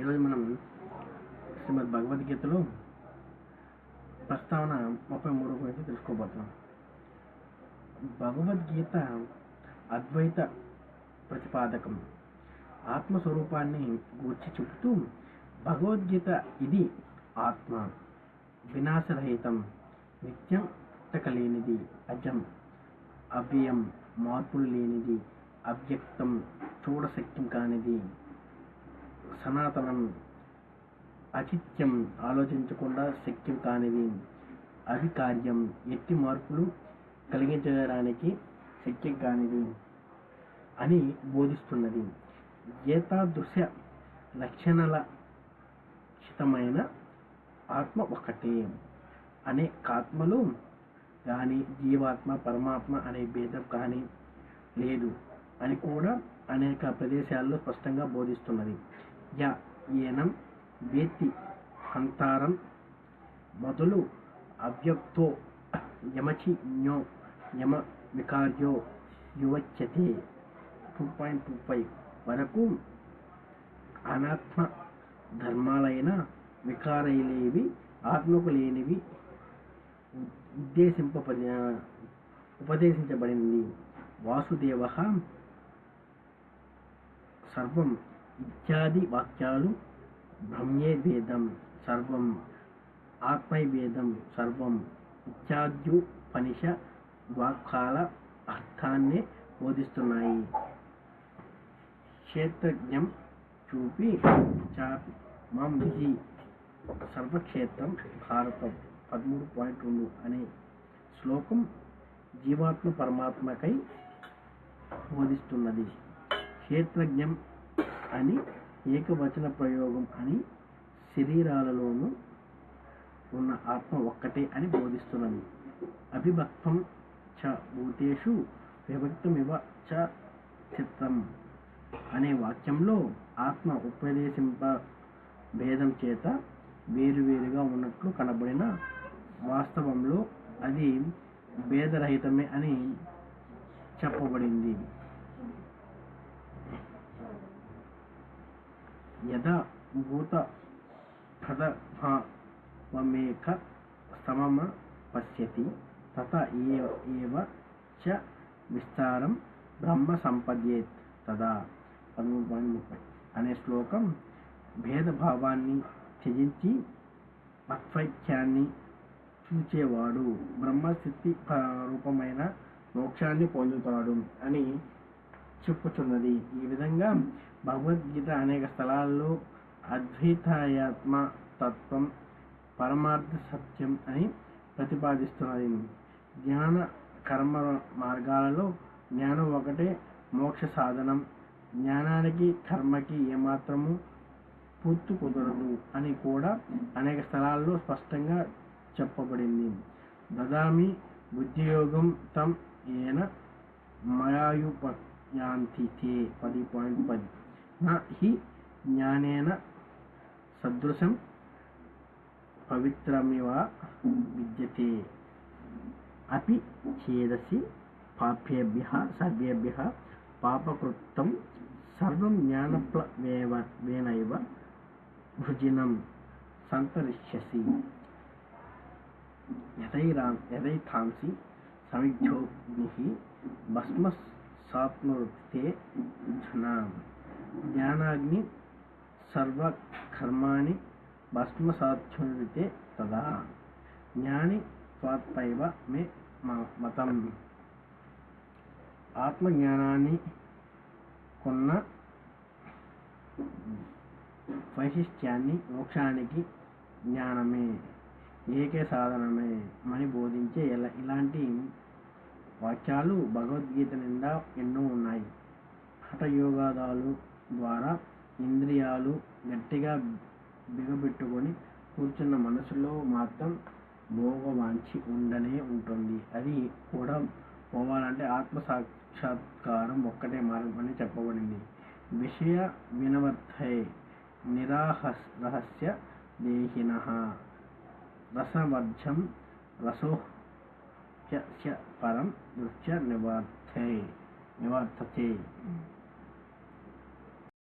ఈరోజు మనం శ్రీమద్ భగవద్గీతలో ప్రస్తావన ముప్పై మూడు గురించి తెలుసుకోబోతున్నాం. భగవద్గీత అద్వైత ప్రతిపాదకం. ఆత్మస్వరూపాన్ని గూర్చి చెబుతూ భగవద్గీత ఇది ఆత్మ. వినాశరహితం నిత్యం పుట్టకలేనిది అజం అవ్యయం మార్పులు లేనిది అవ్యక్తం చూడశక్యం కానిది. సనాతనం అచిత్యం ఆలోచించకుండా శక్యం అవి కార్యం ఎట్టి మార్పులు కలిగించడానికి శక్యం కానిది అని బోధిస్తున్నది. ఏతాదృశ్య లక్షణాల క్షితమైన ఆత్మ ఒకటే అనేకాత్మలు కానీ జీవాత్మ పరమాత్మ అనే భేదం కానీ లేదు అని కూడా అనేక ప్రదేశాల్లో స్పష్టంగా బోధిస్తున్నది. య ఏనం వేత్తి హంతారం మొదలు అవ్యక్తో యమచి జ్ఞో యమ వికార్యో యువచ్చతే టూ పాయింట్ టూ ఫైవ్ వరకు అనాత్మ ధర్మాలైన వికారైలేవి ఆత్మకు లేనివి ఉద్దేశింపబడి ఉపదేశించబడింది వాసుదేవ సర్వం ఇత్యాది వాక్యాలు బ్రహ్మే వేదం సర్వం ఆత్మై సర్వం ఇత్యాద్యుపనిష వాక్యాల అర్థాన్ని బోధిస్తున్నాయి. క్షేత్రజ్ఞం చూపి చాపి. మాం విధి సర్వక్షేత్రం భారతం. పదమూడు పాయింట్ రెండు అనే శ్లోకం జీవాత్మ పరమాత్మకై బోధిస్తున్నది. క్షేత్రజ్ఞం అని ఏకవచన ప్రయోగం అని శరీరాలలోనూ ఉన్న ఆత్మ ఒక్కటే అని బోధిస్తున్నది. అవిభక్తం చ భూతేషు విభక్తమివ చ చిత్తం అనే వాక్యంలో ఆత్మ ఉపదేశింప భేదం చేత వేరువేరుగా ఉన్నట్లు కనబడిన వాస్తవంలో అది భేదరహితమే అని చెప్పబడింది. యథా భూత ప్రథమేక సమమ పశ్యతి తత ఏవ చ విస్తారం బ్రహ్మ సంపద్యేత్ తదా. పదమూడు. పాయింట్ ముప్పై అనే శ్లోకం భేదభావాన్ని త్యజించి అత్వైక్యాన్ని చూచేవాడు. బ్రహ్మస్థితి రూపమైన మోక్షాన్ని పొందుతాడు అని చెప్పుచున్నది. ఈ విధంగా భగవద్గీత అనేక స్థలాల్లో అద్వైతాయాత్మ తత్వం పరమార్థ సత్యం అని ప్రతిపాదిస్తున్నది జ్ఞాన కర్మ మార్గాలలో జ్ఞానం ఒకటే మోక్ష సాధనం. జ్ఞానానికి కర్మకి ఏమాత్రము పూర్తి కుదరదు అని కూడా అనేక స్థలాల్లో స్పష్టంగా చెప్పబడింది. దదామి బుద్ధియోగం తం ఏన మయాయుపయాంతి తే పది పాయింట్ పది. నా హి జ్ఞానేన సదృశం పవిత్రమివ విద్యతే. అపి ఛేదసి పాపేభ్య సర్వేభ్య పాపకృత్తం సర్వం జ్ఞానప్లవేవ వేనైవ భుజినం సంతరిష్యసి యథైరా యథైథాంసి సమిధ్యోగ్ని భస్మసాత్మవృత్తే ధనా జ్ఞానాగ్ని సర్వకర్మాణి భస్మసాత్మృతే తదా. జ్ఞాని స్వాత్మైవ మే మతం. ఆత్మజ్ఞానాన్ని కొన్న వైశిష్ట్యాన్ని మోక్షానికి జ్ఞానమే ఏకే సాధనమే అని బోధించే ఇలా ఇలాంటి వాక్యాలు భగవద్గీత నిండా ఎన్నో ఉన్నాయి. హఠయోగాదాలు ద్వారా ఇంద్రియాలు గట్టిగా బిగబెట్టుకొని కూర్చున్న మనసులో మాత్రం భోగవాంచి ఉండనే ఉంటుంది. అది కూడా పోవాలంటే ఆత్మ సాక్షాత్కారం ఒక్కటే మార్గం అని చెప్పబడింది. విషయ వినవర్ధే నిరాహస్ రహస్య దేహిన రసవర్జం రసోహ్య పరం దృశ్య నివర్ధే నివర్తతే